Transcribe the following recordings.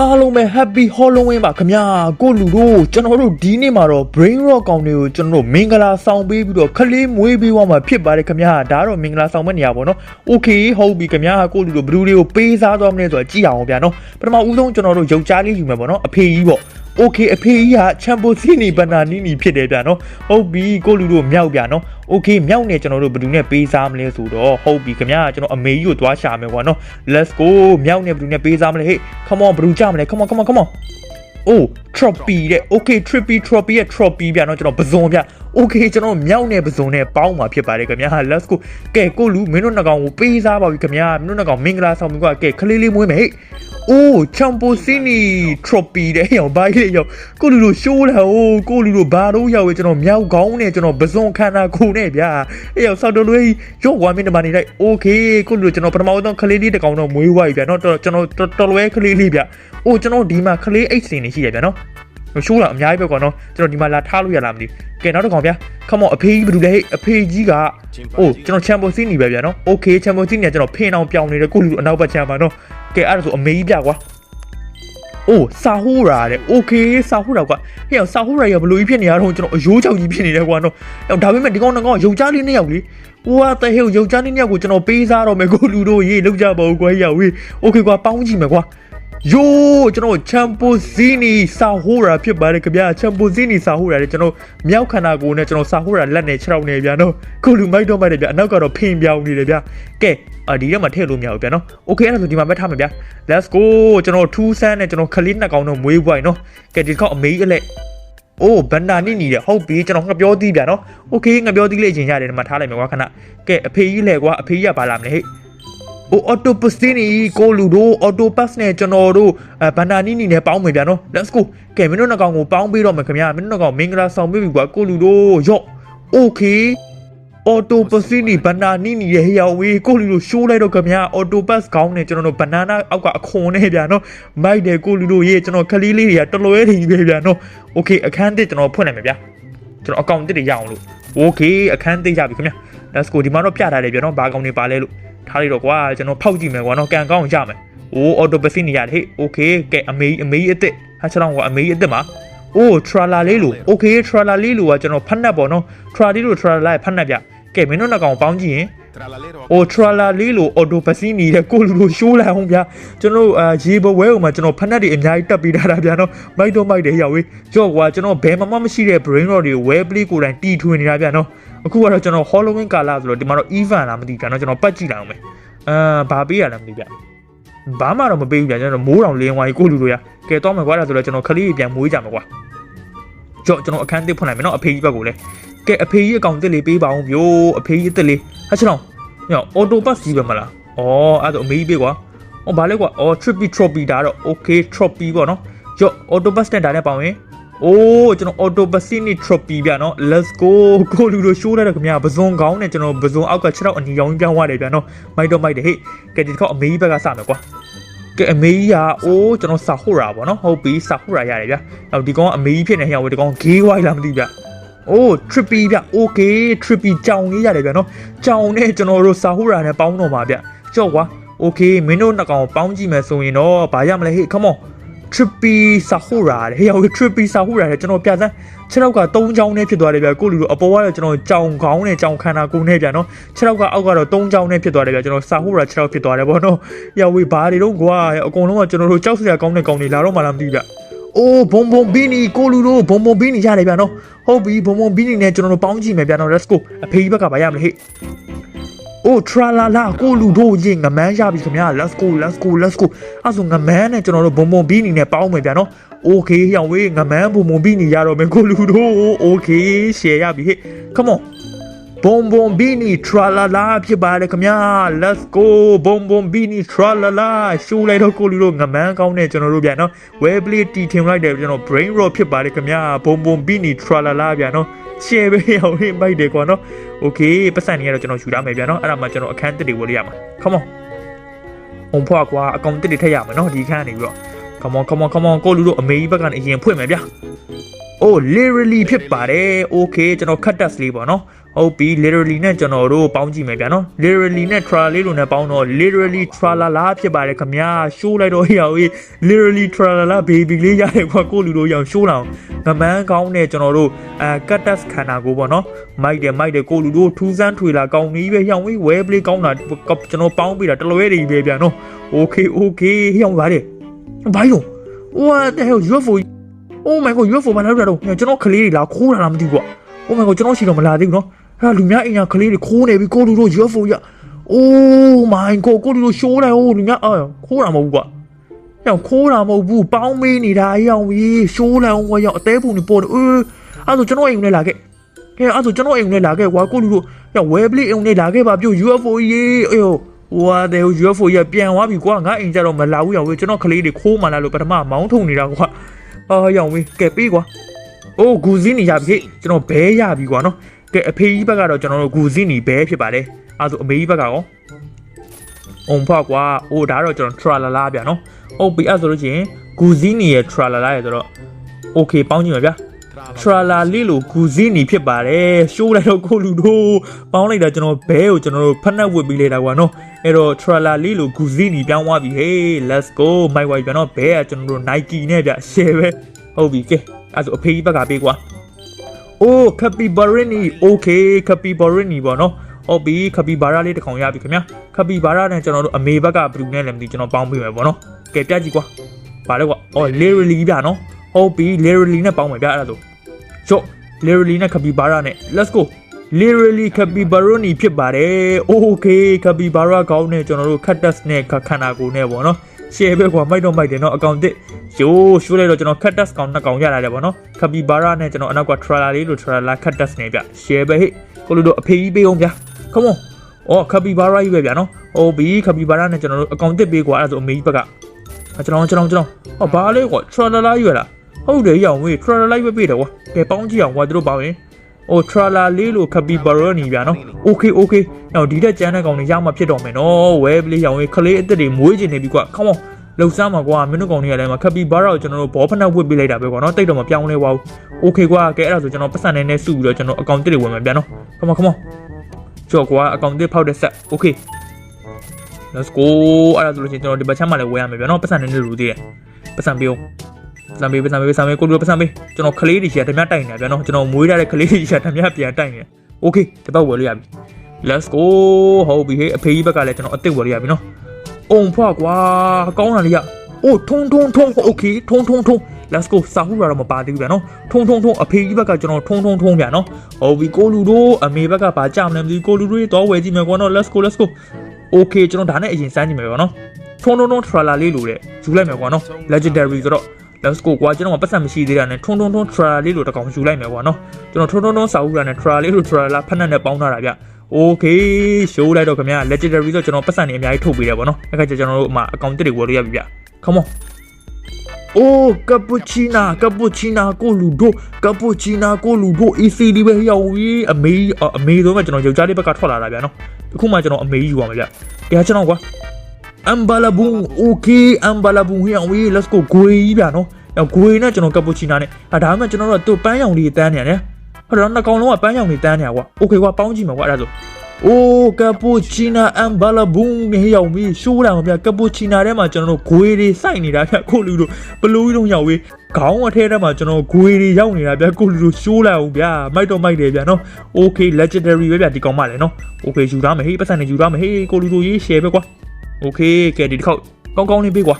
အားလုံးပဲ happy halloween ပါခင်ဗျာကိုလူတို့ကျွန်တော်တို့ဒီနေ့မှာတော့ brain rock ကောင်တွေကိုကျွန်တော်တို့မင်္ဂလာဆောင်ပေးပြီးတော့ခလေးမွေးပေးသွားမှာဖြစ်ပါတယ်ခင်ဗျာဒါကတော့မင်္ဂလာဆောင်မဲ့နေရာပေါ့နော် okay ဟုတ်ပြီခင်ဗျာကိုလူတို့ဘယ်သူတွေကိုပေးစားသွားမလဲဆိုတော့ကြည့်အောင်ဗျာနော်ပထမဦးဆုံးကျွန်တော်တို့ယောက်ျားလေးယူမယ်ပေါ့နော်အဖေကြီးပေါ့ okay အဖေကြီးကချမ်ပိုစီနီဘန်နာနီနီဖြစ်တယ်ဗျာနော်ဟုတ်ပြီကိုလူတို့မြောက်ဗျာနော် okay မြောက်နေကျွန်တော်တို့ဘယ်သူနဲ့ပေးစားမလဲဆိုတော့ဟုတ်ပြီခင်ဗျာကျွန်တော်အမေကြီးကိုသွားရှာမယ်ကွာနော် let's go မြောက်နေဘယ်သူနဲ့ပေးစားမလဲဟေး come on ဘယ်သူကြမလဲ come on come on come on အိုး trophy တဲ့ okay trippy trophy ရဲ့ trophy ဗျာနော်ကျွန်တော်ပဇွန်ဗျ okay ကျွန်တော်မြောက်နေပဇွန်နဲ့ပေါင်းမှာဖြစ်ပါတယ်ခင်ဗျာ let's go ကဲကိုလူမင်းတို့နှစ်ကောင်ကိုပေးစားပါပြီခင်ဗျာမင်းတို့နှစ်ကောင်မင်္ဂလာဆောင်ပြီကွာကဲခလေးလေးမွေးမယ်ဟေးအိုးချမ်ပိုစီနီ trophy တဲ့ဟောဘာကြီးရောကိုလူတို့ရှိုးလာအိုးကိုလူတို့ဘာလို့ရောက်ရဲ့ကျွန်တော်မြောက်ကောင်းနဲ့ကျွန်တော်ပဇွန်ခန္ဓာကိုယ်နဲ့ဗျာအေးရောဆောက်တော်လွေးရော့ဝါမင်းတမနေလိုက် okay ကိုလူတို့ကျွန်တော်ပထမဆုံးခလေးလေးတစ်ကောင်တော့မွေးသွားပြီဗျာနော်တော်ကျွန်တော်တော်လွဲခလေးလေးဗျာအိုးကျွန်တော်ဒီမှာခလေးအိတ်စင်နေရှိရဗျာနော် ရှိုးတာအများကြီးပဲကွာနော်ကျွန်တော်ဒီမှာလာထားလို့ရလားမသိဘူးကဲနောက်တစ်ကောင်ဗျာ come on အဖေကြီးဘယ်လိုလဲဟဲ့အဖေကြီးကအိုးကျွန်တော်ချမ်ပိုစီနီပဲဗျာနော် okay ချမ်ပိုစီနီကကျွန်တော်ဖင်အောင်ပြောင်းနေတယ်ကိုလူလူအနောက်ဘက်ချမ်းပါနော်ကဲအဲ့ဒါဆိုအမေကြီးပြကွာအိုးစာဟူရာတဲ့ okay စာဟူရာကွာဟဲ့စာဟူရာရဘယ်လိုကြီးဖြစ်နေရတော့ကျွန်တော်အယိုးချောက်ကြီးဖြစ်နေတယ်ကွာနော်အဲ့ဒါပေမဲ့ဒီကောင်ကောင်ယောက်ျားလေးနှစ်ယောက်လေဝါတဲ့ဟဲ့ယောက်ျားလေးနှစ်ယောက်ကိုကျွန်တော်ပေးစားတော့မယ်ကိုလူတို့ရေးလောက်ကြပါဦးကွာရောက်ဝေး okay ကွာပေါင်းကြည့်မယ်ကွာ ယိုးကျွန်တော်ချမ်ပိုဇီနီစာဟိုရာဖြစ်ပါတယ်ခင်ဗျာချမ်ပိုဇီနီစာဟိုရာလေကျွန်တော်မြောက်ခန္ဓာကိုယ်နဲ့ကျွန်တော်စာဟိုရာလက်နဲ့ခြေထောက်နေဗျာနော်ခုလူမိုက်တော့မိုက်တယ်ဗျာအနောက်ကတော့ဖင်ပြောင်းနေတယ်ဗျာကဲအာဒီထဲမှာထည့်လို့မရဘူးဗျာနော်โอเคအဲ့ဒါဆိုဒီမှာပဲထားမယ်ဗျာ let's go ကျွန်တော်ထူးဆန်းနဲ့ကျွန်တော်ခလေးနှစ်ကောင်တော့မွေးပွိုင်နော်ကဲဒီခေါက်အမေကြီးအလက်အိုးဘန်နာနီနီတဲ့ဟုတ်ပြီကျွန်တော်ငပြောသီးဗျာနော်โอเคငပြောသီးလေးအရင်ရတယ်ဒီမှာထားလိုက်မယ်ကွာခဏကဲအဖေကြီးလဲကွာအဖေကြီးကပါလာမလဲဟဲ့ ။ အိုအော်တိုပတ်စနီကိုလူတို့အော်တိုပတ်နဲ့ကျွန်တော်တို့အဲဘန်နာနီနီနဲ့ပေါင်းမယ်ဗျာနော် Let's go ကဲမင်းတို့နှစ်ကောင်ကိုပေါင်းပေးတော့မယ်ခင်ဗျာမင်းတို့နှစ်ကောင်မင်္ဂလာဆောင်ပေးပြီကွာကိုလူတို့ရော့ Okay အော်တိုပတ်စနီဘန်နာနီနီရဲ့ဟောဝေးကိုလူတို့ရှိုးလိုက်တော့ခင်ဗျာအော်တိုပတ်ကောင်းနေကျွန်တော်တို့ဘနာနာအောက်ကအခွန်နဲ့ဗျာနော်မိုက်တယ်ကိုလူတို့ရေးကျွန်တော်ခလေးလေးတွေကတလွဲထင်ကြီးပဲဗျာနော် Okay အခန်းတစ်ကျွန်တော်ဖွင့်လိုက်မယ်ဗျာကျွန်တော်အကောင့်တစ်တွေရအောင်လို့ Okay အခန်းတစ်ရပြီခင်ဗျာ Let's go ဒီမှာတော့ပြထားတယ်ဗျာနော်ဘာကောင်တွေပါလဲလို့ ထားလိုက်တော့ကွာကျွန်တော်ဖောက်ကြည့်မယ်ကွာနော်ကန်ကောင်းကြမယ်။အိုးအော်တိုပစီနေရတယ်ဟေးโอเคကဲအမေအမေအစ်စ်ဟာချောင်းကွာအမေအစ်စ်မှာအိုးထရာလာလေးလို့โอเคထရာလာလေးလို့ကကျွန်တော်ဖတ်နှက်ပေါ့နော်ထရာလေးလို့ထရာလာဖတ်နှက်ပြကဲမင်းတို့နှစ်ကောင်ပေါင်းကြည့်ရင် Tralalero. အိုထရာလာလေးလို့အော်တိုပစီနေတဲ့ကိုလူလိုရှိုးလိုက်အောင်ဗျာကျွန်တော်အာရေဘဝဲအောင်မှာကျွန်တော်ဖတ်နှက်တွေအများကြီးတက်ပြီးထားတာဗျာနော်မိုက်တော့မိုက်တယ်ဟေ့ဝေးကြော့ကွာကျွန်တော်ဘယ်မှမမရှိတဲ့ brain rot တွေကို web play ကိုယ်တိုင်တီထွင်နေတာဗျာနော် အခုကတော့ကျွန်တော် Halloween ကာလဆိုတော့ဒီမှာတော့ event လားမသိဘူးဗျာနော်ကျွန်တော်ပတ်ကြည့်လိုက်အောင်မယ်အာဘာပေးရလဲမသိဗျဘာမှတော့မပေးဘူးဗျကျွန်တော်မိုးတောင်လင်းသွားပြီကိုလူတို့ရကဲတော့မယ်ကွာဒါဆိုတော့ကျွန်တော်ခလေးပြန်မွေးကြမှာကွာကြော့ကျွန်တော်အခန်းတစ်ဖွင့်လိုက်မယ်နော်အဖေကြီးဘက်ကိုလည်းကဲအဖေကြီးအကောင့်တစ်လေးပေးပါအောင်ဗျို့အဖေကြီးတစ်လေးဟာချောင်းညောအော်တိုပတ်ကြီးပဲမလားဩအဲ့ဒါအမေကြီးပေးကွာဩဘာလဲကွာဩ trippy trophy ဒါတော့ okay trophy ပေါ့နော်ကြော့အော်တိုပတ်နဲ့ဒါနဲ့ပေါင်ရင် အိုးကျွန်တော် auto basini trophy ဗျာနော် let's go ကိုလူတို့ရှိုးလိုက်တော့ခင်ဗျာပဇွန်ကောင်းနဲ့ကျွန်တော်ပဇွန်အောက်က6တော့အနီရောင်းပြောင်းသွားတယ်ဗျာနော်မိုက်တော့မိုက်တယ်ဟေ့ကဲဒီတစ်ခေါက်အမေကြီးဘက်ကစမယ်ကွာကဲအမေကြီးကအိုးကျွန်တော်စာဟိုရာပေါ့နော်ဟုတ်ပြီစာဟိုရာရတယ်ဗျာနောက်ဒီကောင်ကအမေကြီးဖြစ်နေဟဲ့ဟိုဒီကောင် gay white လားမသိဗျာအိုး trippy ဗျ okay trippy ကြောင်လေးရတယ်ဗျာနော်ကြောင်နဲ့ကျွန်တော်တို့စာဟိုရာနဲ့ပေါင်းတော့မှာဗျကြော့ကွာ okay မင်းတို့နှစ်ကောင်ပေါင်းကြည့်မယ်ဆိုရင်တော့ဗာရမလဲဟေ့ come on trippy sahura တဲ့ဟေ့ဟို trippy sahura တဲ့ကျွန်တော်ပြစမ်းခြေထောက်က၃ချောင်းနဲ့ဖြစ်သွားတယ်ဗျကိုလူတို့အပေါ်ကတော့ကျွန်တော်ကြောင်ခေါင်းနဲ့ကြောင်ခန္ဓာကိုယ်နဲ့ဗျနော်ခြေထောက်ကအောက်ကတော့၃ချောင်းနဲ့ဖြစ်သွားတယ်ဗျကျွန်တော် sahura ခြေထောက်ဖြစ်သွားတယ်ဗောနော်ရဝေးဘာတွေတော့ကွာအကုန်လုံးကကျွန်တော်တို့ကြောက်စရာကောင်းတဲ့ကောင်တွေလာတော့မှလားမသိဗျအိုးဘုံဘုံဘီနီကိုလူတို့ဘုံဘုံဘီနီရတယ်ဗျနော်ဟုတ်ပြီဘုံဘုံဘီနီနဲ့ကျွန်တော်တို့ပေါင်းကြည့်မယ်ဗျနော် let's go အဖေကြီးဘက်ကပါရမလဲဟေ့ အိုထရာလာလာကိုလူတို့ရင်ငမန်းရပြီခင်ဗျာ let's go let's go let's go အဲ့ဆိုငမန်းနဲ့ကျွန်တော်တို့ဘုံဘုံဘီနီနဲ့ပေါင်းမယ်ဗျာနော် okay ဟောင်ဝေးငမန်းဘုံဘုံဘီနီရတော့မယ်ကိုလူတို့ okay share ရပြီဟဲ့ come on ဘုံဘုံဘီနီထရာလာလာဖြစ်ပါတယ်ခင်ဗျာ let's go ဘုံဘုံဘီနီထရာလာလာရှိုးလိုက်တော့ကိုလူတို့ငမန်းကောင်းနဲ့ကျွန်တော်တို့ဗျာနော် web play တီထင်လိုက်တယ်ကျွန်တော် brain rot ဖြစ်ပါတယ်ခင်ဗျာဘုံဘုံဘီနီထရာလာလာဗျာနော် share ပဲဟောင်းဟိမိုက်တယ်ကွာနော် okay ပတ်စံနေရတော့ကျွန်တော်ယူရမယ်ဗျာနော်အဲ့ဒါမှကျွန်တော်အခန်းတစ်တွေဝယ်လို့ရမှာ come on ဟိုဖွာကွာအကောင့်တစ်တွေထည့်ရမယ်နော်ဒီခန်းနေပြီးတော့ come on come on come on ကိုလူတို့အမေကြီးဘက်ကနေအရင်ဖွင့်မယ်ဗျာ oh literally ဖြစ်ပါတယ် okay ကျွန်တော် cut test လေးပေါ့နော် ဟုတ်ပြီ literally နဲ့ကျွန်တော်တို့ပေါင်းကြည့်မယ်ဗျာနော် literally နဲ့ tra လေးလိုနဲ့ပေါင်းတော့ literally tralala ဖြစ်ပါတယ်ခင်ဗျာရှိုးလိုက်တော့ဟေ့ဟေး literally tralala baby လေးရတယ်ကွာကိုလူတို့ရအောင်ရှိုးလောင်ငမန်းကောင်းနဲ့ကျွန်တော်တို့အဲ cactus ခန္ဓာကိုပေါ့နော်မိုက်တယ်မိုက်တယ်ကိုလူတို့ထူးဆန်းထွေလာကောင်းနေပဲဟောင်ဝေး web လေးကောင်းတာကျွန်တော်ပေါင်းပေးတာတလွဲတွေပဲဗျာနော် okay okay ဟောင်ပါတယ်ဘာလို့ what the hell UFO oh my god UFO ဘာလာလို့တော့ကျွန်တော်ကလေးတွေလာခိုးတာလားမသိဘူးကွာ oh my god ကျွန်တော်ရှိတော့မလာသေးဘူးနော်အဲ့ ဒါလူများအိမ်ကကလေးတွေခိုးနေပြီကိုလူတို့ UFO ရ oh my god ကိုလူတို့ရှိုးလိုက်ဟိုလူများအာခိုးတာမဟုတ်ဘူးကွာရောက်ခိုးတာမဟုတ်ဘူးပေါင်းမေးနေတာရောက်ကြီးရှိုးလိုက်အောင်ကွာရောက်အသေးပုံနေပေါ်တယ်အေးအဲ့ဆိုကျွန်တော်အိမ်နဲ့လာခဲ့ကဲအဲ့ဆိုကျွန်တော်အိမ်နဲ့လာခဲ့ကွာကိုလူတို့ရောက်ဝဲပလေးအိမ်နဲ့လာခဲ့ပါပြုတ် UFO ကြီးအေးဝါတဲ့ UFO ရပြန်သွားပြီကွာငါအိမ်ကြတော့မလာဘူးရောက်ဝေးကျွန်တော်ကလေးတွေခိုးမှလာလို့ပထမမောင်းထုံနေတာကွာအာရောက်ဝေးကဲပေးကွာ။အိုးဂူဇင်းနီရပြီ။ကျွန်တော်ဘဲရပြီကွာနော်။ ကဲအဖေကြီးဘက်ကတော့ကျွန်တော်တို့ဂူဇင်းနီဘဲဖြစ်ပါတယ်။အဲဒါဆိုအမေကြီးဘက်ကရော။အုံဖောက်ကွာ။အိုးဒါတော့ကျွန်တော် tralala ဗျာနော်။ဟုတ်ပြီအဲဆိုလို့ချင်းဂူဇင်းနီရဲ့ tralala ရဲ့ဆိုတော့ okay ပေါင်းကြည့်ပါဗျာ။ tralala လေးလိုဂူဇင်းနီဖြစ်ပါတယ်။ရှိုးလိုက်တော့ကိုလူတို့ပေါင်းလိုက်တာကျွန်တော်ဘဲကိုကျွန်တော်တို့ဖက်နှက်ဝစ်ပြီးလိုက်တာကွာနော်။အဲ့တော့ tralala လေးလိုဂူဇင်းနီပြောင်းသွားပြီ။ hey let's go မိုက်ဝိုင်ဗျာနော်။ဘဲကကျွန်တော်တို့ Nike နဲ့ဗျ share ပဲ။ဟုတ်ပြီကဲအဲဆိုအဖေကြီးဘက်ကပေးကွာ။ Oh capybara โอเค capybara ပေါ့နော်။ဟုတ်ပြီ capybara လေးတစ်ခေါင်ရပြီခင်ဗျာ။ capybara နဲ့ကျွန်တော်တို့အမေဘက်ကဘယ်သူနဲ့လဲမသိကျွန်တော်ပေါင်းပေးမယ်ပေါ့နော်။ကဲပြကြည့်ကွာ။ဗါလဲကွာ။ Oh literally ဗျာနော်။ဟုတ်ပြီ literally နဲ့ပေါင်းမယ်ဗျာအဲ့ဒါဆို။ကျော့ literally နဲ့ capybara နဲ့ let's go literally capybara နီဖြစ်ပါတယ်။ Okay capybara ကောင်းနဲ့ကျွန်တော်တို့ cactus နဲ့ခန္ဓာကိုယ်နဲ့ပေါ့နော်။ share ပဲကွာမိုက်တော့မိုက်တယ်နော်အကောင့်တစ်ရိုးရှိုးလိုက်တော့ကျွန်တော် cactus ကောင်နှစ်ကောင်ရလာတယ်ပေါ့နော် capybara နဲ့ကျွန်တော်အနောက်က trailer လေးလို trailer cactus နဲ့ဗျ share ပဲဟိကိုလိုတို့အဖေကြီးပေးအောင်ဗျ come on အော် capybara ကြီးပဲဗျနော်ဟုတ်ပြီ capybara နဲ့ကျွန်တော်တို့အကောင့်တစ်ပေးကွာအဲ့ဒါဆိုအမေကြီးဘက်ကကျွန်တော်ကျွန်တော်ကျွန်တော်ဟောဘာလဲကွာ trailer ကြီးရလားဟုတ်တယ်ရအောင်ဝေး trailer လေးပဲပေးတယ်ကွာကဲပေါင်းကြည့်အောင်ကွာတို့ပါဝင်။ အိုထရာလာလေးလိုခပီဘာရောနီဗျာနော်။ Okay okay ။နောက်ဒီတက်ကျန်းတဲ့ကောင်တွေရမှဖြစ်တော့မယ်နော်။ဝဲပလေးရောင်ဝေးခလေးအစ်စ်တွေမွေးကျင်နေပြီကွာ။ Come on လှုပ်ရှားမှာကွာမင်းတို့ကောင်တွေကလည်းမခပီဘာရောကျွန်တော်တို့ဘောဖနက်ဝစ်ပေးလိုက်တာပဲကွာနော်။တိတ်တော့မပြောင်းလဲပါဘူး။ Okay ကွာကဲအဲ့ဒါဆိုကျွန်တော်ပတ်စံနေနဲ့စုပြီးတော့ကျွန်တော်အကောင့်တစ်တွေဝင်မယ်ဗျာနော်။ Come on come on ။ကြောက်ကွာအကောင့်တစ်ဖောက်တဲ့ဆက်။ Okay Let's go အဲ့ဒါဆိုလို့ရှိရင်ကျွန်တော်ဒီဘက်ချမ်းမှာလည်းဝယ်ရမယ်ဗျာနော်ပတ်စံနေနဲ့လူသေးတယ်။ပတ်စံပေးအောင်ပ စံပေးပစံပေးပစံပေးကိုလူပစံပေးကျွန်တော်ကလေးတွေရှာဓမြတိုက်နေတာဗျာနော်ကျွန်တော်မွေးထားတဲ့ကလေးတွေရှာဓမြပြန်တိုက်နေโอเคတပတ်ဝယ်လို့ရပြီ let's go ဟုတ်ပြီဟေးအဖေကြီးဘက်ကလည်းကျွန်တော်အစ်စ်ဝယ်လို့ရပြီနော်အုံဖွားကွာကောင်းတာလေးရအိုးထုံထုံထုံโอเคထုံထုံထုံ let's go စာဟုရတော့မပါသေးဘူးဗျာနော်ထုံထုံထုံအဖေကြီးဘက်ကကျွန်တော်ထုံထုံထုံဗျာနော်ဟုတ်ပြီကိုလူတို့အမေဘက်ကဘာကြမလဲမသိဘူးကိုလူတို့တော့ဝယ်ကြည့်မယ်ကွာနော် let's go let's go โอเคကျွန်တော်ဒါနဲ့အရင်စမ်းကြည့်မယ်ကွာနော်ထုံထုံထုံ trailer လေးလိုတဲ့ယူလိုက်မယ်ကွာနော် legendary ဆိုတော့ let's go ကွာကျွန်တော်ပတ်စံမရှိသေးတာနဲ့ထုံထုံထုံ trailer လေးလိုတကောင်ယူလိုက်မယ်ကွာနော်ကျွန်တော်ထုံထုံထုံစာအုပ်ရာနဲ့ trailer လေးလို trailer ဖက်နဲ့ပေါင်းထားတာဗျ okay show လိုက်တော့ခင်ဗျာ legendary ဆိုကျွန်တော်ပတ်စံနေအများကြီးထုတ်ပေးတယ်ပေါ့နော်အဲ့ခါကျကျွန်တော်တို့အမအကောင့်တစ်တွေဝယ်လို့ရပြီဗျ come on အိုးကပူချီနာကပူချီနာကိုလူဒိုကပူချီနာကိုလူဒို ECD ပဲရောက်ပြီးအမေအမေဆိုမှကျွန်တော်ယောက်ျားလေးဘက်ကထွက်လာတာဗျာနော်အခုမှကျွန်တော်အမေယူပါမယ်ဗျတရားကျွန်တော်ကွာ Ambalabun okay Ambalabun ဟိအောင်ဝေး let's go ဂွေကြီးဗျာနော်။ဂွေနဲ့ကျွန်တော်ကပူချီနာနဲ့အဲဒါမှကျွန်တော်တို့သူ့ပန်းရောင်လေးတန်းနေရတယ်။ဟောတော့နှစ်ကောင်လုံးကပန်းရောင်လေးတန်းနေရကွာ။ okay ကွာပေါင်းကြည့်မယ်ကွာအဲ့ဒါဆို။ Oh cappuccino Ambalabun ဟိအောင်ဝေးရှိုးတာဗျာ cappuccino ထဲမှာကျွန်တော်တို့ဂွေတွေစိုက်နေတာဗျကိုလူတို့ဘလူးလုံးရောက်ဝေးခေါင်းအထဲထဲမှာကျွန်တော်ဂွေတွေရောက်နေတာဗျကိုလူတို့ရှိုးလိုက်အောင်ဗျာမိုက်တော့မိုက်တယ်ဗျာနော် okay legendary ပဲဗျဒီကောင်မလည်းနော် okay ယူထားမယ်ဟေးပတ်စံနေယူထားမယ်ဟေးကိုလူတို့ရေး share ပဲကွာ โอเคကဲဒီတစ်ခေါက်ကောင်းကောင်းလေးပေးကွာ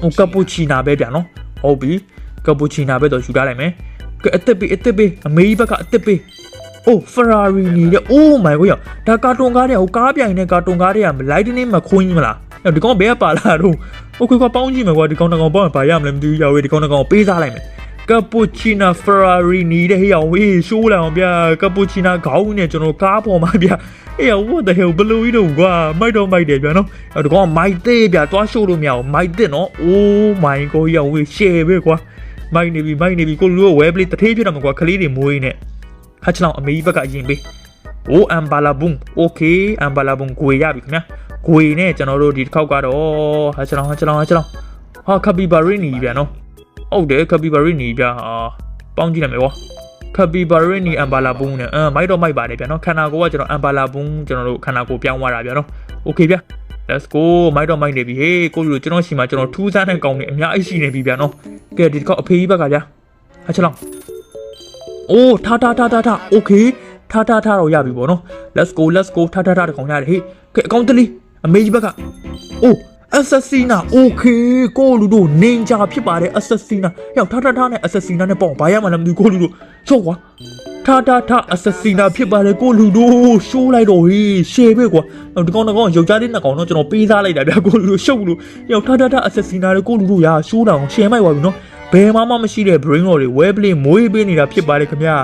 ဟိုကပူချီနာပဲဗျာနော်ဟုတ်ပြီကပူချီနာပဲတော့ယူထားလိုက်မယ်ကဲအသက်ပေးအသက်ပေးအမေကြီးဘက်ကအသက်ပေးအိုး Ferrari နေတဲ့ Oh my god ဒါကာတွန်ကားတဲ့ဟိုကားပြိုင်တဲ့ကာတွန်ကားတွေက Lightning McQueen မလားဒီကောင်ဘယ်ကပါလာတော့ Okay ကွာပေါင်းကြည့်မယ်ကွာဒီကောင်တကောင်ပေါင်းဘာရမလဲမသိဘူးရောက်ဝေးဒီကောင်တကောင်ပေးစားလိုက်မယ် ကပူချီနာဖရာရီနီတဲ့ဟေးအောင်ဝေးရှိုးလာအောင်ဗျာကပူချီနာခေါင်းနဲ့ကျွန်တော်ကားပေါ်မှာဗျာအေး what the hell ဘလူးကြီးတော့ကွာမိုက်တော့မိုက်တယ်ဗျာနော်အဲ့တော့မိုက်သေးဗျာတွားရှိုးလို့မရအောင်မိုက်တဲ့နော် oh my god ရောင်ဝေး share ပဲကွာမိုက်နေပြီမိုက်နေပြီကိုလူကဝဲပလေးတထေးဖြစ်တော့မှာကွာကလေးတွေမွေးနေခါချလောင်အမေကြီးဘက်ကအရင်ပေး oh ambalabum okay ambalabum ကိုရပြီခင်ဗျာကိုနဲ့ကျွန်တော်တို့ဒီတစ်ခေါက်ကတော့ဟာချလောင်ဟာချလောင်ဟာချလောင်ဟာကပီဘာရီနီဗျာနော် ဟုတ်တယ်ကပီဘာရီနီဗျာဟာပေါင်းကြည့်လိုက်မယ်ကွာ capybara နီအမ်ဘာလာဘူးနဲ့အမ်မိုက်တော့မိုက်ပါတယ်ဗျာနော်ခန္ဓာကိုယ်ကကျွန်တော်အမ်ဘာလာဘူးကျွန်တော်တို့ခန္ဓာကိုယ်ပြောင်းသွားတာဗျာနော် okay ဗျာ let's go မိုက်တော့မိုက်နေပြီဟေးကိုလူကျွန်တော်ရှိမှာကျွန်တော်ထူးဆန်းတဲ့ကောင်တွေအများကြီးရှိနေပြီဗျာနော်ကဲဒီတစ်ခေါက်အဖေကြီးဘက်ကဗျာဟာချက်လောင်းအိုးထားထားထားထားထား okay ထားထားထားတော့ရပြီပေါ့နော် let's go let's go ထားထားထားတကောင်ရတယ်ဟေးကဲအကောင့်တလီအမေကြီးဘက်ကအိုး Assassina okay ကိုလူတို့ ninja ဖြစ်ပါတယ် Assassina ရောက်ထားထားထားနဲ့ Assassina နဲ့ပေါ့ဘာရမှလည်းမသိဘူးကိုလူတို့ချော့ကွာထားထားထား Assassina ဖြစ်ပါတယ်ကိုလူတို့ရှိုးလိုက်တော့ဟေးရှေပဲကွာဒီကောင်တော့ယောက်ျားလေးနှစ်ကောင်တော့ကျွန်တော်ပေးစားလိုက်တာဗျာကိုလူတို့ရှုပ်လို့ရောက်ထားထားထား Assassina တွေကိုလူတို့ရာရှိုးတာအောင်ရှယ်မိုက်သွားပြီနော်ဘယ်မှမမရှိတဲ့ brain rot တွေ web play မွေးပေးနေတာဖြစ်ပါတယ်ခင်ဗျာ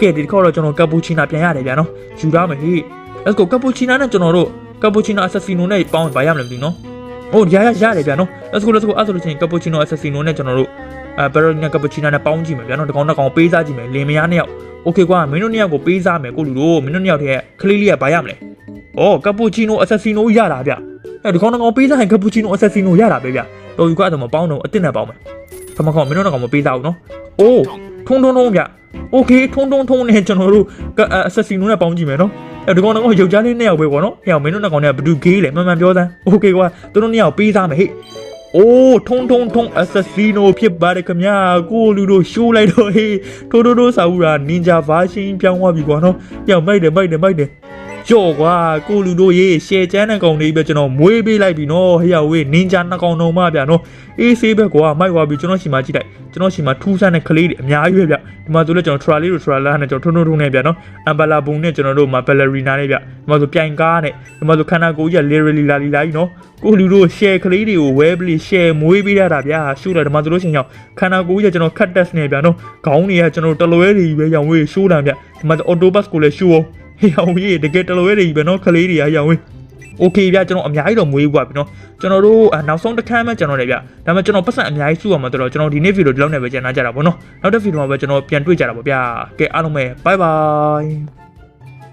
ကဲဒီတစ်ခေါက်တော့ကျွန်တော်ကပူချီနာပြန်ရတယ်ဗျာနော်ယူရမယ်ဟေး let's go ကပူချီနာနဲ့ကျွန်တော်တို့ကပူချီနာ Assassino နဲ့ပေါင်းဘာရမလဲမသိဘူးနော်။ ဟုတ်ရရရတယ်ဗျာနော်။ Let's go let's go အဲ့ဆိုလို့ချင်းကပူချီနိုအဆက်စီနိုနဲ့ကျွန်တော်တို့အဲဘယ်လိုနဲ့ကပူချီနိုနဲ့ပေါင်းကြည့်မယ်ဗျာနော်။ဒီကောင်တစ်ကောင်ပေးစားကြည့်မယ်။လင်မယားနှစ်ယောက်။ Okay ကွာမင်းတို့နှစ်ယောက်ကိုပေးစားမယ်ကိုလူတို့မင်းတို့နှစ်ယောက်တည်းကလေးလေးကဘာရမလဲ။အော်ကပူချီနိုအဆက်စီနိုရတာဗျ။အဲဒီကောင်တစ်ကောင်ပေးစားရင်ကပူချီနိုအဆက်စီနိုရတာပဲဗျ။တော်ယူကွာတော့မပေါင်းတော့အစ်စ်နဲ့ပေါင်းမယ်။ခမကောင်မင်းတို့နှစ်ကောင်မပေးစားဘူးနော်။အိုး ထုံထုံထုံဗျ။ Okay ထုံထုံထုံနဲ့ကျွန်တော်တို့ကအဆက်စီနိုနဲ့ပေါင်းကြည့်မယ်နော်။အဲဒီကောင်တော့ယောက်ျားလေးနှစ်ယောက်ပဲကွာနော်။ဟဲ့မင်းတို့နှစ်ကောင်နဲ့ဘယ်သူဂေးလဲမှန်မှန်ပြောစမ်း။ Okay ကွာသူတို့နှစ်ယောက်ပေးစားမယ်ဟေ့။အိုးထုံထုံထုံအဆက်စီနိုဖြစ်ပါတယ်ခင်ဗျာကိုလူတို့ရှိုးလိုက်တော့ဟေးထိုးထိုးထိုးစာဦးတာနင်ဂျာဗာရှင်ပြောင်းသွားပြီကွာနော်။ပြောင်းမိုက်တယ်မိုက်တယ်မိုက်တယ် ကြော့ကွာကိုလူတို့ရေးရှယ်ချမ်းတဲ့ကောင်လေးပဲကျွန်တော်မွေးပေးလိုက်ပြီနော်ဟေ့ရဝေးနင်ဂျာနှစ်ကောင်တော့မှဗျာနော်အေးဆေးပဲကွာမိုက်သွားပြီကျွန်တော်ရှိမှကြည့်လိုက်ကျွန်တော်ရှိမှထူးဆန်းတဲ့ကလေးတွေအများကြီးပဲဗျဒီမှာဆိုလဲကျွန်တော် trailer လေးတို့ trailer နဲ့ကျွန်တော်ထုံထုံထုံနဲ့ဗျာနော်အမ်ဘလာဘုံနဲ့ကျွန်တော်တို့မှာ ballerina နဲ့ဗျဒီမှာဆိုပြိုင်ကားနဲ့ဒီမှာဆိုခန္ဓာကိုယ်ကြီးက literally လာလီလာကြီးနော်ကိုလူတို့ share ကလေးတွေကို web လေး share မွေးပေးရတာဗျာရှုတာဒီမှာဆိုလို့ရှိရင်ရောက်ခန္ဓာကိုယ်ကြီးကကျွန်တော် cut test နဲ့ဗျာနော်ခေါင်းတွေကကျွန်တော်တလွဲတွေကြီးပဲရောင်ဝေးရှိုးတာဗျဒီမှာ auto bus ကိုလည်းရှိုးအောင် ဟေးအောင်ကြီးတကယ်တလွဲတွေကြီးပဲနော်ကလေးတွေကရောင်ဝေး okay ဗျကျွန်တော်အများကြီးတော့မွေးဘူးပါပြီနော်ကျွန်တော်တို့နောက်ဆုံးတစ်ခါမှကျွန်တော်လည်းဗျဒါပေမဲ့ကျွန်တော်ပတ်စံအများကြီးစုရမှာတော့ကျွန်တော်ဒီနေ့ဗီဒီယိုဒီလောက်နဲ့ပဲကျန်လာကြတာပေါ့နော်နောက်တစ်ဗီဒီယိုမှာပဲကျွန်တော်ပြန်တွေ့ကြတာပေါ့ဗျာကဲအားလုံးပဲ bye bye